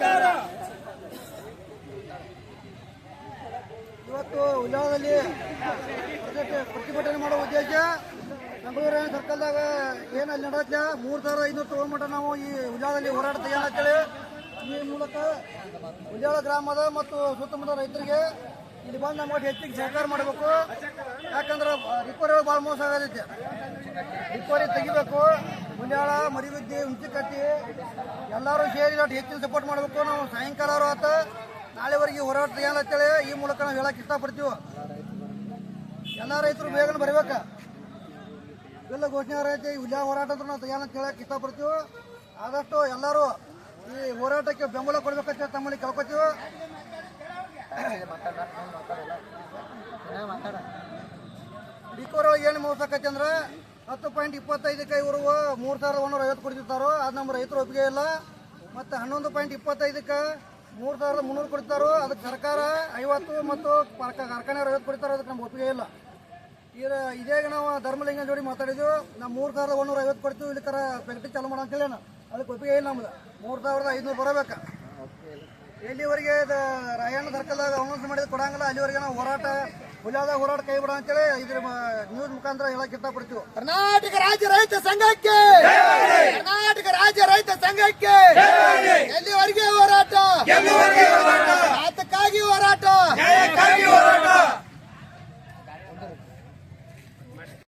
ಸರ್ಕಾರ. ಇವತ್ತು ಉಲ್ಲಾದಲ್ಲಿ ಪ್ರತಿಭಟನೆ ಮಾಡೋ ಉದ್ದೇಶ ಬೆಂಗಳೂರಿನ ಸರ್ಕಲ್ದಾಗ ಏನು ಅಲ್ಲಿ ನಡತ್ತೆ ಮೂರು ಸಾವಿರ ಐನೂರು ತಗೊಂಡ್ಬಿಟ್ಟ ನಾವು ಈ ಉಲ್ಲಾದಲ್ಲಿ ಹೋರಾಡ್ತೀವಿ ಅಂತೇಳಿ ಈ ಮೂಲಕ ಉಲ್ಯಾಳ ಗ್ರಾಮದ ಮತ್ತು ಸುತ್ತಮುತ್ತ ರೈತರಿಗೆ ಇಲ್ಲಿ ಬಂದು ನಮಗೆ ಹೆಚ್ಚಿಗೆ ಸಹಕಾರ ಮಾಡಬೇಕು. ಯಾಕಂದ್ರೆ ರಿಪೋರಿ ಭಾಳ ಮೋಸ ಆಗೈತೆ ರಿಪೋರಿ ತೆಗಿಬೇಕು. ಹುಲ್ಯಾಳ ಮರಿಬಿದ್ದಿ ಹುಂಚಿಕಟ್ಟಿ, ಎಲ್ಲರೂ ಸೇರಿ ಒಟ್ಟು ಹೆಚ್ಚಿನ ಸಪೋರ್ಟ್ ಮಾಡಬೇಕು. ನಾವು ಸಾಯಂಕಾಲ ಆತ, ನಾಳೆವರೆಗೆ ಹೋರಾಟ ತೆಗಿಯತ್ತೇಳಿ ಈ ಮೂಲಕ ನಾವು ಹೇಳಕ್ಕೆ ಇಷ್ಟಪಡ್ತೀವಿ. ಎಲ್ಲ ರೈತರು ಬೇಗನೆ ಬರಬೇಕು. ಎಲ್ಲ ಘೋಷಣೆ ಐತಿ ಹುಲ್ಯಾಳ ಹೋರಾಟ ಅಂದ್ರೆ ನಾವು ಅಂತ ಹೇಳಕ್ ಇಷ್ಟಪಡ್ತೀವಿ. ಆದಷ್ಟು ಎಲ್ಲರೂ ಈ ಹೋರಾಟಕ್ಕೆ ಬೆಂಬಲ ಕೊಡ್ಬೇಕಂತ ತಮ್ಮಲ್ಲಿ ಕೇಳ್ಕೊತೀವಿ. ಡಿಕೋರ್ ಏನು ಮೋಸಕೈತಿ ಅಂದ್ರೆ ಹತ್ತು ಪಾಯಿಂಟ್ ಇಪ್ಪತ್ತೈದಕ್ಕೆ ಇವರು ಮೂರು ಸಾವಿರದ ಒಂದೂರ ಐವತ್ತು ಕೊಡ್ತಿರ್ತಾರೋ, ಅದು ನಮ್ಮ ರೈತರು ಒಪ್ಪಿಗೆ ಇಲ್ಲ. ಮತ್ತು ಹನ್ನೊಂದು ಪಾಯಿಂಟ್ ಇಪ್ಪತ್ತೈದಕ್ಕೆ ಮೂರು ಸಾವಿರದ ಮುನ್ನೂರು ಕೊಡ್ತಾರೋ ಅದಕ್ಕೆ ಸರ್ಕಾರ ಐವತ್ತು ಮತ್ತು ಕಾರ್ಖಾನೆ ಐವತ್ತು ಕೊಡ್ತಾರೋ ಅದಕ್ಕೆ ನಮ್ಗೆ ಒಪ್ಪಿಗೆ ಇಲ್ಲ. ಈಗ ಇದೇಗ ನಾವು ಧರ್ಮಲಿಂಗ ಜೋಡಿ ಮಾತಾಡಿದ್ವಿ ನಾವು ಮೂರು ಸಾವಿರದ ಒಂದೂರ ಐವತ್ತು ಕೊಡ್ತೀವಿ, ಇಲ್ಲಿ ಕರ ಫ್ಯಾಕ್ಟ್ರಿ ಚಾಲು ಮಾಡೋ ಅಂತೇಳಿ ಅದಕ್ಕೆ ಒಪ್ಪಿಗೆ ಇಲ್ಲ ನಮ್ದು. ಮೂರು ಸಾವಿರದ ಐದುನೂರು ಬರಬೇಕು. ಎಲ್ಲಿವರೆಗೆ ಇದು ರಾಯಣ್ಣ ಸರ್ಕಲ್ದಾಗ ಅನೌನ್ಸ್ ಮಾಡಿದ್ರೆ ಕೊಡಂಗಿಲ್ಲ, ಅಲ್ಲಿವರೆಗೆ ನಾವು ಹೋರಾಟ ಹುಲಿಯಾದ ಹೋರಾಟ ಕೈ ಬಿಡ ಅಂತೇಳಿ ಇದ್ರ ನ್ಯೂಸ್ ಮುಖಾಂತರ ಹೇಳಕ್ ಇಷ್ಟಪಡ್ತೀವಿ ಕರ್ನಾಟಕ ರಾಜ್ಯ ರೈತ ಸಂಘಕ್ಕೆ ಕರ್ನಾಟಕ ರಾಜ್ಯ ರೈತ ಸಂಘಕ್ಕೆ ಎಲ್ಲಿವರೆಗೆ